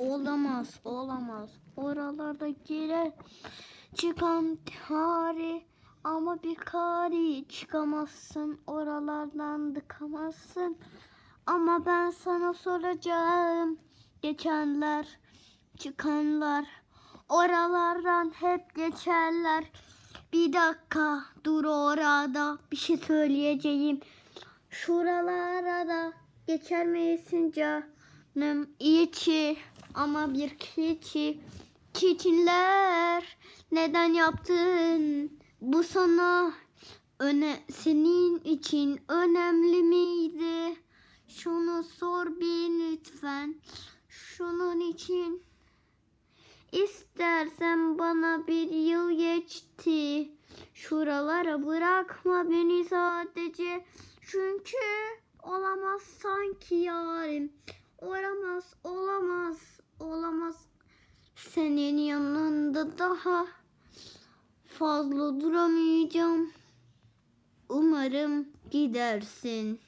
Olamaz, olamaz. Oralarda gire çıkan hari ama bir kari çıkamazsın. Oralardan dıkamazsın. Ama ben sana soracağım. Geçenler, çıkanlar, oralardan hep geçerler. Bir dakika dur orada bir şey söyleyeceğim. Şuralara da geçer misin canım içi ama bir keçi. Keçiler neden yaptın bu sana öne senin için önemli miydi? Şunu sor bir lütfen. Şunun için İstersen bana bir yıl geçti. Şuralara bırakma beni sadece. Çünkü olamaz sanki yarim. Senin yanında daha fazla duramayacağım. Umarım gidersin.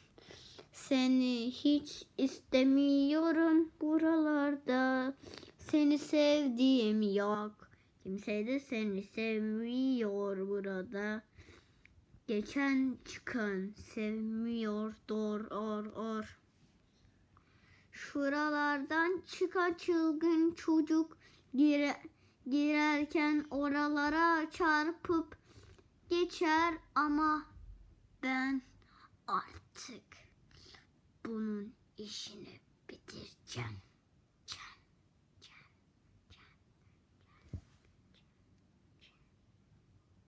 Seni hiç istemiyorum buralarda. Seni sevdiğim yok. Kimse de seni sevmiyor burada. Geçen çıkan sevmiyor dor or or. Şuralardan çıkan çılgın çocuk gire, girerken oralara çarpıp geçer ama ben artık bunun işini bitireceğim.